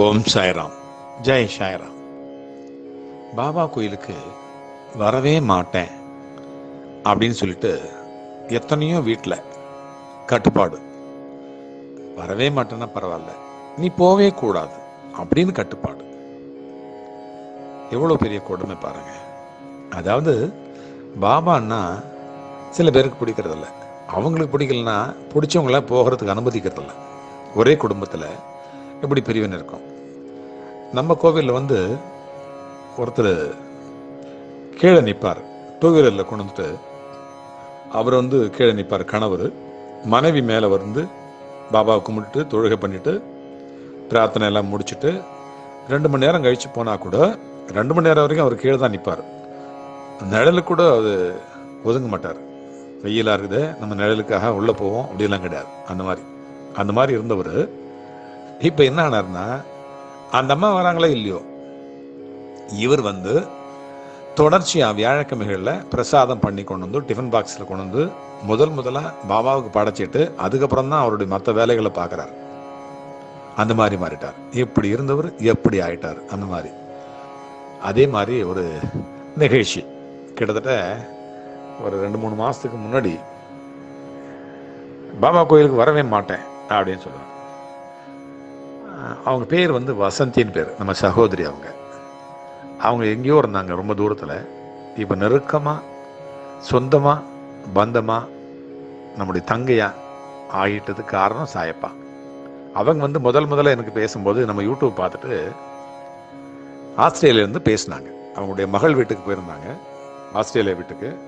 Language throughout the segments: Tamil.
ஓம் சாய்ராம். ஜெய் சாய்ராம். பாபா கோயிலுக்கு வரவே மாட்டேன் அப்படின்னு சொல்லிட்டு எத்தனையோ வீட்டில் கட்டுப்பாடு. வரவே மாட்டேன்னா பரவாயில்ல. நீ போவே கூடாது அப்படின்னு கட்டுப்பாடு. எவ்வளோ பெரிய கொடுமை பாருங்க. அதாவது பாபான்னா சில பேருக்கு பிடிக்கிறதில்ல. அவங்களுக்கு பிடிக்கலன்னா பிடிச்சவங்கள போகிறதுக்கு அனுமதிக்கிறதில்ல. ஒரே குடும்பத்தில் எப்படி பிரிவினை இருக்கும். நம்ம கோவிலில் வந்து ஒருத்தர் கீழே நிற்பார் டூ வீலரில் கொண்டு வந்துட்டு அவர் வந்து கீழே நிற்பார் கணவர். மனைவி மேலே வந்து பாபாவை கும்பிட்டுட்டு தொழுகை பண்ணிவிட்டு பிரார்த்தனை எல்லாம் முடிச்சுட்டு ரெண்டு மணி நேரம் கழித்து போனால் கூட ரெண்டு மணி நேரம் வரைக்கும் அவர் கீழே தான் நிற்பார் நிழலுக்கு கூட அது ஒதுங்க மாட்டார். வெயிலாக இருக்குது நம்ம நிழலுக்காக உள்ளே போவோம் அப்படிலாம் கிடையாது. அந்த மாதிரி. அந்த மாதிரி இருந்தவர். இப்போ என்ன ஆனார்னா அந்த அம்மா வராங்களே இல்லையோ? இவர் வந்து தொடர்ச்சியாக வியாழக்கிழமைகளில் பிரசாதம் பண்ணி கொண்டு வந்து டிஃபன் பாக்ஸில் கொண்டு வந்து முதல் முதலாக பாபாவுக்கு படைச்சிட்டு அதுக்கப்புறம் தான் அவருடைய மற்ற வேலைகளை பார்க்குறாரு. அந்த மாதிரி மாறிட்டார். எப்படி இருந்தவர் எப்படி ஆயிட்டார் அந்த மாதிரி. அதே மாதிரி ஒரு நிகழ்ச்சி. கிட்டத்தட்ட ஒரு ரெண்டு மூணு மாதத்துக்கு முன்னாடி பாபா கோயிலுக்கு வரவே மாட்டேன் அப்படின்னு சொல்லுவேன் அவங்க பேர் வந்து வசந்தின்னு பேர். நம்ம சகோதரி அவங்க. அவங்க எங்கேயோ இருந்தாங்க ரொம்ப தூரத்தில். இப்போ நெருக்கமாக சொந்தமாக பந்தமாக நம்முடைய தங்கையாக ஆகிட்டதுக்கு காரணம் சாயப்பா. அவங்க வந்து முதல் முதல்ல எனக்கு பேசும்போது நம்ம யூடியூப் பார்த்துட்டு ஆஸ்திரேலியாலேருந்து பேசினாங்க. அவங்களுடைய மகள் வீட்டுக்கு போயிருந்தாங்க. ஆஸ்திரேலியா வீட்டுக்கு.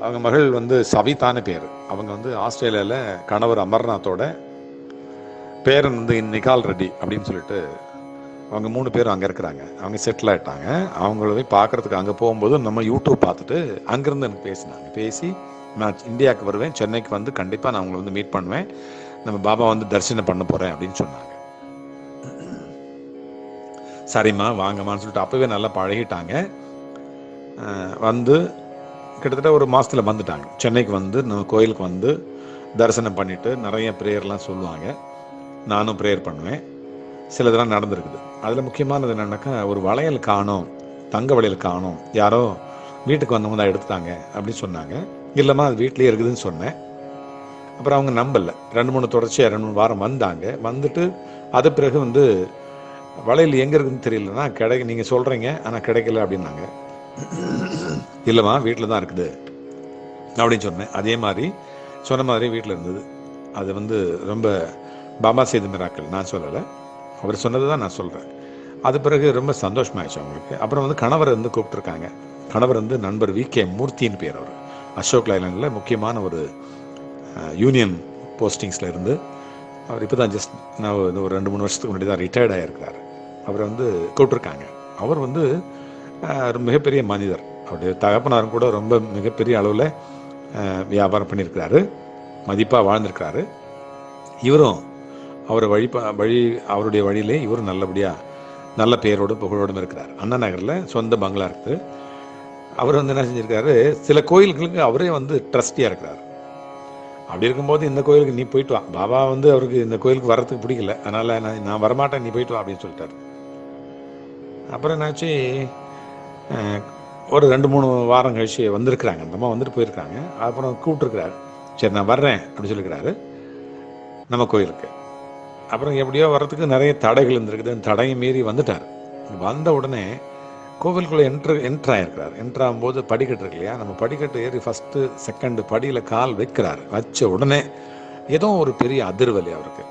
அவங்க மகள் வந்து சவிதான பேர். அவங்க வந்து ஆஸ்திரேலியாவில் கணவர் அமர்நாத்தோட பேரன் வந்து நிகால் ரெட்டி அப்படின்னு சொல்லிட்டு அவங்க மூணு பேரும் அங்கே இருக்கிறாங்க. அவங்க செட்டில் ஆகிட்டாங்க அவங்கள போய் பார்க்குறதுக்கு அங்கே போகும்போது நம்ம யூடியூப் பார்த்துட்டு அங்கேருந்து எனக்கு பேசினாங்க. பேசி நான் இந்தியாவுக்கு வருவேன். சென்னைக்கு வந்து கண்டிப்பாக நான் அவங்களை வந்து மீட் பண்ணுவேன். நம்ம பாபா வந்து தரிசனம் பண்ண போகிறேன் அப்படின்னு சொன்னாங்க. சரிம்மா வாங்கம்மான்னு சொல்லிட்டு அப்போவே நல்லா பழகிட்டாங்க. வந்து கிட்டத்தட்ட ஒரு மாதத்தில் வந்துட்டாங்க. சென்னைக்கு வந்து நம்ம கோயிலுக்கு வந்து தரிசனம் பண்ணிவிட்டு நிறைய ப்ரேயர்லாம் சொல்லுவாங்க. நானும் ப்ரேயர் பண்ணுவேன். சிலதெல்லாம் நடந்திருக்குது. அதில் முக்கியமானது என்னென்னாக்கா ஒரு வளையல் காணோம். தங்க வளையல் காணோம். யாரோ வீட்டுக்கு வந்தவங்க தான் எடுத்துட்டாங்க அப்படின்னு சொன்னாங்க. இல்லைம்மா அது வீட்லேயே இருக்குதுன்னு சொன்னேன். அப்புறம் அவங்க நம்பலை. ரெண்டு மூணு தொடர்ச்சியாக ரெண்டு மூணு வாரம் வந்தாங்க. வந்துட்டு அது பிறகு வந்து வளையல் எங்கே இருக்குதுன்னு தெரியலன்னா கிடை நீங்கள் சொல்கிறீங்க ஆனால் கிடைக்கல அப்படின்னாங்க. இல்லைம்மா வீட்டில் தான் இருக்குது. அப்படின்னு சொன்னேன். அதே மாதிரி சொன்ன மாதிரி வீட்டில் இருந்தது. அது வந்து ரொம்ப பாபா செய்த மிராக்கள் நான் சொல்லலை. அவர் சொன்னது தான் நான் சொல்கிறேன் அது பிறகு ரொம்ப சந்தோஷமாயிடுச்சு அவங்களுக்கு. அப்புறம் வந்து கணவர் வந்து கூப்பிட்டுருக்காங்க. கணவர் வந்து நண்பர் வி. கே. மூர்த்தின்னு பேர் அவர். அசோக் லைலண்டில் முக்கியமான ஒரு யூனியன் போஸ்டிங்ஸில் இருந்து அவர் இப்போ தான் ஜஸ்ட் நான் ஒரு ஒரு ரெண்டு மூணு வருஷத்துக்கு முன்னாடி தான் ரிட்டையர்ட் ஆகிருக்கிறார் அவரை வந்து கூப்பிட்டுருக்காங்க. அவர் வந்து மிகப்பெரிய மனிதர். அவருடைய தகப்பனாரும் கூட ரொம்ப மிகப்பெரிய அளவில் வியாபாரம் பண்ணியிருக்கிறாரு. மதிப்பாக வாழ்ந்திருக்கிறாரு. இவரும் அவர் வழி வழி அவருடைய வழியிலே இவரும் நல்லபடியாக நல்ல பேரோடு புகழோடும் இருக்கிறார். அண்ணா நகரில் சொந்த பங்களா இருக்குது. அவர் வந்து என்ன செஞ்சிருக்காரு சில கோயில்களுக்கு அவரே வந்து ட்ரஸ்டியாக இருக்கிறார். அப்படி இருக்கும்போது இந்த கோயிலுக்கு நீ போயிட்டு வா. பாபா வந்து அவருக்கு இந்த கோயிலுக்கு வர்றதுக்கு பிடிக்கல. அதனால் நான் நான் வரமாட்டேன் நீ போயிட்டு வா அப்படின்னு சொல்லிட்டாரு. அப்புறம் என்னாச்சு ஒரு ரெண்டு மூணு வாரம் கழிச்சு வந்திருக்கிறாங்க. அந்த அம்மா வந்துட்டு போயிருக்காங்க அப்புறம் கூப்பிட்டுருக்கிறாரு. சரி நான் வர்றேன் அப்படின்னு சொல்லியிருக்கிறாரு நம்ம கோயிலுக்கு. அப்புறம் எப்படியோ வர்றதுக்கு நிறைய தடைகள் இருந்திருக்குது. அந்த தடையை மீறி வந்துட்டார். வந்த உடனே கோவிலுக்குள்ளே என்ட்ரு என்ட்ரு ஆகிருக்கிறார் என்ட்ரு ஆகும்போது படிக்கட்டு இருக்கு இல்லையா? நம்ம படிக்கட்டு ஏறி ஃபஸ்ட்டு செகண்டு படியில் கால் வைக்கிறார். வச்ச உடனே ஏதோ ஒரு பெரிய அதிர்வலி அவருக்கு.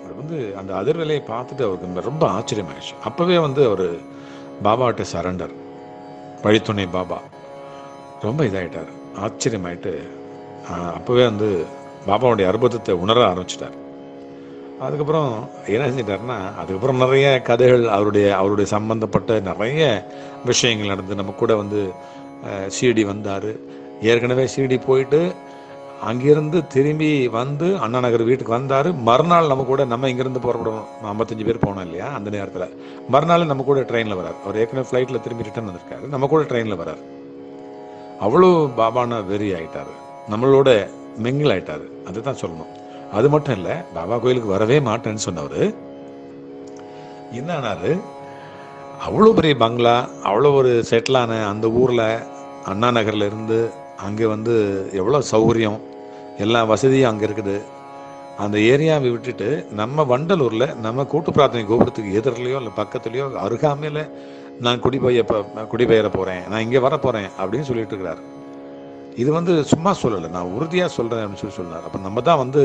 அவர் வந்து அந்த அதிர்வலையை பார்த்துட்டு அவருக்கு ரொம்ப ஆச்சரியமாயிடுச்சு. அப்போவே வந்து அவர் பாபாட்ட சரண்டர் வழித்துணை பாபா. ரொம்ப இதாயிட்டார். ஆச்சரியமாயிட்டு அப்போவே வந்து பாபாவுடைய அற்புதத்தை உணர ஆரம்பிச்சிட்டார். அதுக்கப்புறம் என்ன செஞ்சிட்டாருன்னா அதுக்கப்புறம் நிறைய கதைகள் அவருடைய அவருடைய சம்பந்தப்பட்ட நிறைய விஷயங்கள் நடந்து நம்ம கூட வந்து ஷீடி ஷீரடி வந்தார். ஏற்கனவே ஷீரடி போயிட்டு அங்கிருந்து திரும்பி வந்து அண்ணா நகர் வீட்டுக்கு வந்தார். மறுநாள் நம்ம கூட நம்ம இங்கேருந்து புறப்படணும் ஐம்பத்தஞ்சு பேர் போனோம் இல்லையா அந்த நேரத்தில். மறுநாள் நம்ம கூட ட்ரெயினில் வரார். அவர் ஏற்கனவே ஃப்ளைட்டில் திரும்பி ரிட்டர்ன் வந்திருக்காரு. நம்ம கூட ட்ரெயினில் வரார். அவ்வளோ பாபான வெறி ஆகிட்டார் நம்மளோட மிங்கிள் ஆயிட்டாரு. அதுதான் சொல்லணும். அது மட்டும் இல்லை பாபா கோயிலுக்கு வரவே மாட்டேன்னு சொன்னவர். என்ன ஆனாரு? அவ்வளோ பெரிய பங்களா அவ்வளோ ஒரு செட்டிலான அந்த ஊரில் அண்ணா நகரில் இருந்து அங்கே வந்து எவ்வளோ சௌகரியம் எல்லா வசதியும் அங்கே இருக்குது. அந்த ஏரியாவை விட்டுட்டு நம்ம வண்டலூரில் நம்ம கூட்டு பிரார்த்தனை கோபுரத்துக்கு எதிரிலையோ இல்லை பக்கத்துலையோ அருகாமையில் நான் குடிபெய குடிபெயர போகிறேன் நான் இங்கே வர போகிறேன் அப்படின்னு சொல்லிட்டு இருக்கிறார். இது வந்து சும்மா சொல்லலை. நான் உறுதியாக சொல்கிறேன் அப்படின்னு சொல்லி சொன்னார். அப்போ நம்ம தான் வந்து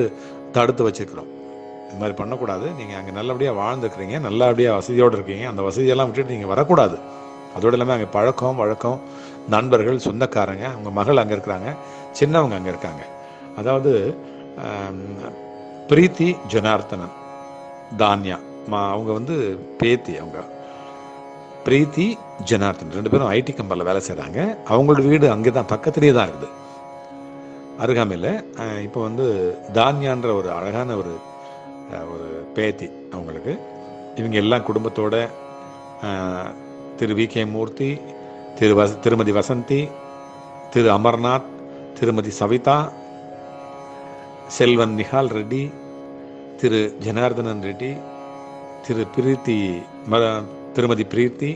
தடுத்து வச்சுருக்கிறோம். இது மாதிரி பண்ணக்கூடாது. நீங்கள் அங்கே நல்லபடியாக வாழ்ந்துருக்கிறீங்க. நல்லபடியாக வசதியோடு இருக்கீங்க. அந்த வசதியெல்லாம் விட்டுட்டு நீங்கள் வரக்கூடாது. அதோடு இல்லாமல் அங்கே பழக்கம் வழக்கம் நண்பர்கள் சொந்தக்காரங்க அவங்க மகள் அங்கே இருக்கிறாங்க. சின்னவங்க அங்கே இருக்காங்க. அதாவது பிரீத்தி ஜனார்த்தனன் தான்யா. மா அவங்க வந்து பேத்தி அவங்க. பிரீத்தி ஜனார்த்தன் ரெண்டு பேரும் ஐடி கம்பெனியில் வேலை செய்கிறாங்க அவங்களோட வீடு அங்கே தான் பக்கத்துலேயே தான் இருக்குது. அருகாமையில் இப்போ வந்து தான்யான்ற ஒரு அழகான ஒரு ஒரு பேத்தி அவங்களுக்கு. இவங்க எல்லாம் குடும்பத்தோட திரு வி. கே. மூர்த்தி திரு வச திருமதி வசந்தி திரு அமர்நாத் திருமதி சவிதா செல்வன் நிஹால் ரெட்டி திரு ஜனார்தனன் ரெட்டி திரு பிரீத்தி ம- திருமதி பிரீத்தி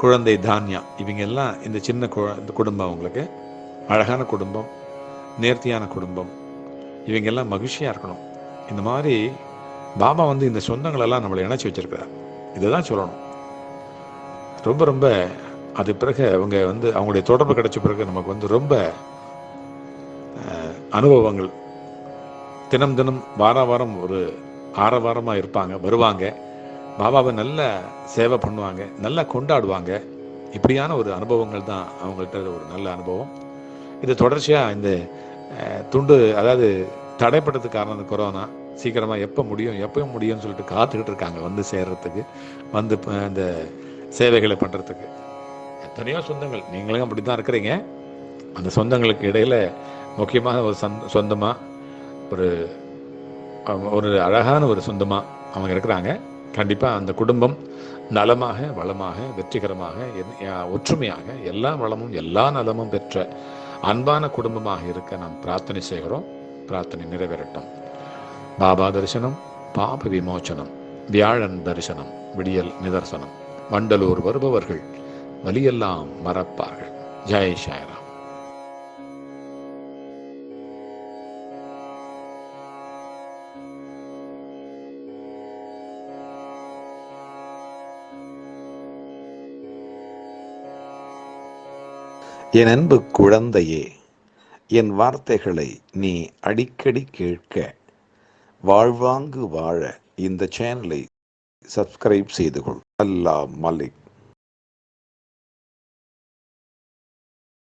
குழந்தை தான்யா இவங்க எல்லாம் இந்த சின்ன குடும்பம் அவங்களுக்கு. அழகான குடும்பம் நேர்த்தியான குடும்பம். இவங்க எல்லாம் மகிழ்ச்சியாக இருக்கணும். இந்த மாதிரி பாபா வந்து இந்த சொந்தங்களெல்லாம் நம்மளை இணைச்சி வச்சிருக்கிறார். இதை தான் சொல்லணும். ரொம்ப ரொம்ப அது பிறகு அவங்க வந்து அவங்களுடைய தொடர்பு கிடைச்ச பிறகு நமக்கு வந்து ரொம்ப அனுபவங்கள். தினம் தினம் வார வாரம் ஒரு ஆரவாரமாக இருப்பாங்க வருவாங்க. பாபாவை நல்ல சேவை பண்ணுவாங்க நல்லா கொண்டாடுவாங்க. இப்படியான ஒரு அனுபவங்கள் தான் அவங்கள்ட்ட ஒரு நல்ல அனுபவம். இது தொடர்ச்சியாக இந்த துண்டு அதாவது தடைப்பட்டதுக்கு காரணம் இந்த கொரோனா. சீக்கிரமாக எப்போ முடியும் எப்போ முடியும்னு சொல்லிட்டு காத்துக்கிட்டு இருக்காங்க வந்து சேர்றதுக்கு வந்து இந்த சேவைகளை பண்ணுறதுக்கு எத்தனையோ சொந்தங்கள் நீங்களும் அப்படி தான் இருக்கிறீங்க. அந்த சொந்தங்களுக்கு இடையில் முக்கியமான ஒரு சொந்த சொந்தமாக ஒரு அவங்க ஒரு அழகான ஒரு சொந்தமாக அவங்க இருக்கிறாங்க. கண்டிப்பாக அந்த குடும்பம் நலமாக வளமாக வெற்றிகரமாக என்- ஒற்றுமையாக எல்லா வளமும் எல்லா நலமும் பெற்ற அன்பான குடும்பமாக இருக்க நாம் பிரார்த்தனை செய்கிறோம். பிரார்த்தனை நிறைவேறட்டும். பாபா தரிசனம் பாப விமோச்சனம் வியாழன் தரிசனம் விடியல் நிதர்சனம் வண்டலூர் வருபவர்கள் வலியெல்லாம் மறப்பார்கள். ஜெய் சாய்ராம். என் அன்பு குழந்தையே என் வார்த்தைகளை நீ அடிக்கடி கேட்க வாழ்வாங்கு வாழ இந்த சேனலை சப்ஸ்கிரைப் செய்து கொள். அல்லா மலிக்.